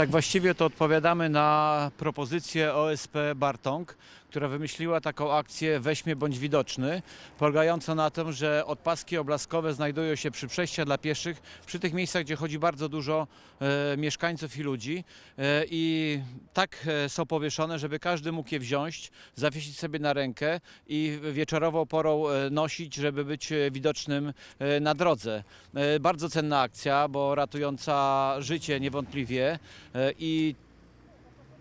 Tak właściwie to odpowiadamy na propozycję OSP Bartong, która wymyśliła taką akcję Weźmie bądź widoczny, polegającą na tym, że odpaski oblaskowe znajdują się przy przejściach dla pieszych, przy tych miejscach, gdzie chodzi bardzo dużo e, mieszkańców i ludzi e, i tak e, są powieszone, żeby każdy mógł je wziąć, zawiesić sobie na rękę i wieczorową porą e, nosić, żeby być e, widocznym e, na drodze. Bardzo cenna akcja, bo ratująca życie niewątpliwie i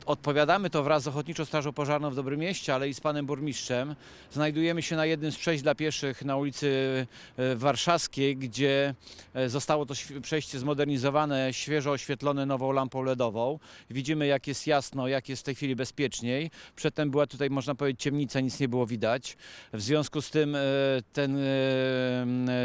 odpowiadamy to wraz z Ochotniczą Strażą Pożarną w Dobrym Mieście, ale i z panem burmistrzem. Znajdujemy się na jednym z przejść dla pieszych na ulicy e, Warszawskiej, gdzie e, zostało to przejście zmodernizowane, świeżo oświetlone nową lampą LEDową. Widzimy jak jest jasno, jak jest w tej chwili bezpieczniej. Przedtem była tutaj, można powiedzieć, ciemnica, nic nie było widać. W związku z tym e, ten,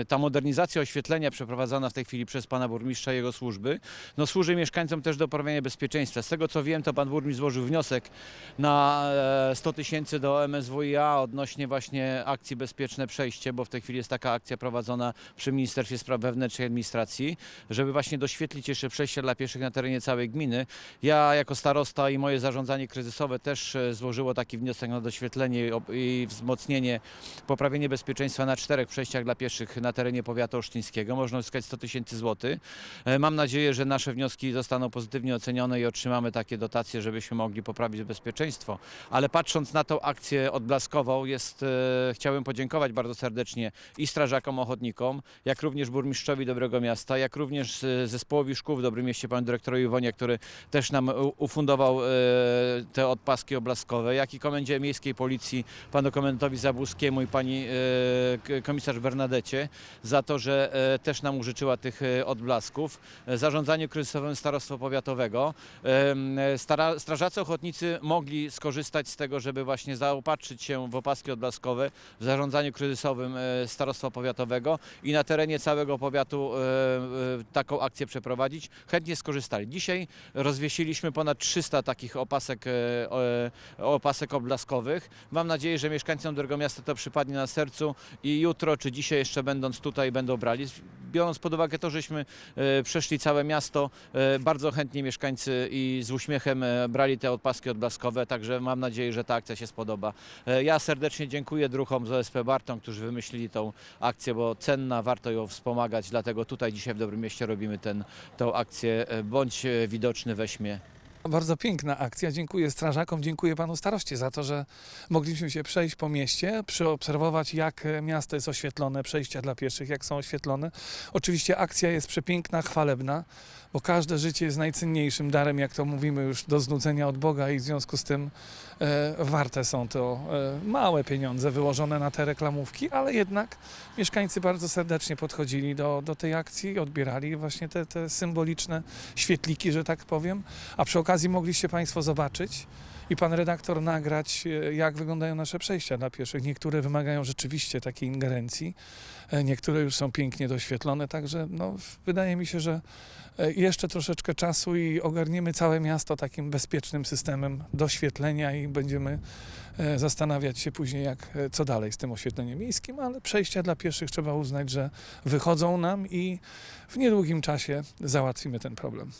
ta modernizacja oświetlenia przeprowadzana w tej chwili przez pana burmistrza i jego służby, no służy mieszkańcom też do poprawienia bezpieczeństwa. Z tego co wiem, to pan burmistrz złożył wniosek na e, 100 tysięcy do MSWiA odnośnie właśnie akcji Bezpieczne Przejście, bo w tej chwili jest taka akcja prowadzona przy Ministerstwie Spraw Wewnętrznych i Administracji, żeby właśnie doświetlić jeszcze przejścia dla pieszych na terenie całej gminy. Ja jako starosta i moje zarządzanie kryzysowe też e, złożyło taki wniosek na doświetlenie i wzmocnienie, poprawienie bezpieczeństwa na czterech przejściach dla pieszych na terenie powiatu olsztyńskiego. Można uzyskać 100 tysięcy złotych. E, Mam nadzieję, że nasze wnioski zostaną pozytywnie ocenione i otrzymamy takie dotacje, żebyśmy mogli poprawić bezpieczeństwo. Ale patrząc na tą akcję odblaskową, jest, e, chciałbym podziękować bardzo serdecznie i strażakom ochotnikom, jak również burmistrzowi Dobrego Miasta, jak również e, zespołowi szkół w Dobrym Mieście, panu dyrektorowi Iwonie, który też nam ufundował e, te odpaski oblaskowe, jak i komendzie miejskiej policji, panu komendantowi Zabłuskiemu i pani komisarz Bernadecie za to, że też nam użyczyła tych odblasków. E, Zarządzaniu kryzysowym Starostwa Powiatowego. Stara, strażacy ochotnicy mogli skorzystać z tego, żeby właśnie zaopatrzyć się w opaski odblaskowe w zarządzaniu kryzysowym e, Starostwa Powiatowego i na terenie całego powiatu e, e, taką akcję przeprowadzić. Chętnie skorzystali. Dzisiaj rozwiesiliśmy ponad 300 takich opasek, opasek oblaskowych. Mam nadzieję, że mieszkańcom Dobrego Miasta to przypadnie na sercu i jutro czy dzisiaj jeszcze będąc tutaj będą brali. Biorąc pod uwagę to, żeśmy e, przeszli całe miasto, e, bardzo chętnie mieszkańcy i z uśmiechem e, brali te odpaski odblaskowe, także mam nadzieję, że ta akcja się spodoba. Ja serdecznie dziękuję druhom z OSP Barton, którzy wymyślili tą akcję, bo cenna, warto ją wspomagać, dlatego tutaj dzisiaj w Dobrym Mieście robimy ten, akcję Bądź widoczny, weźmie Bardzo piękna akcja. Dziękuję strażakom, dziękuję panu staroście za to, że mogliśmy się przejść po mieście, przeobserwować jak miasto jest oświetlone, przejścia dla pieszych, jak są oświetlone. Oczywiście akcja jest przepiękna, chwalebna, bo każde życie jest najcenniejszym darem, jak to mówimy już do znudzenia od Boga i w związku z tym e, warte są to e, małe pieniądze wyłożone na te reklamówki, ale jednak mieszkańcy bardzo serdecznie podchodzili do, do tej akcji, odbierali właśnie te, te symboliczne świetliki, że tak powiem. A przy okazji mogliście Państwo zobaczyć i pan redaktor nagrać, e, jak wyglądają nasze przejścia dla pieszych. Niektóre wymagają rzeczywiście takiej ingerencji, e, niektóre już są pięknie doświetlone, także no, wydaje mi się, że e, jeszcze troszeczkę czasu i ogarniemy całe miasto takim bezpiecznym systemem doświetlenia i będziemy zastanawiać się później, jak, co dalej z tym oświetleniem miejskim, ale przejścia dla pieszych trzeba uznać, że wychodzą nam i w niedługim czasie załatwimy ten problem.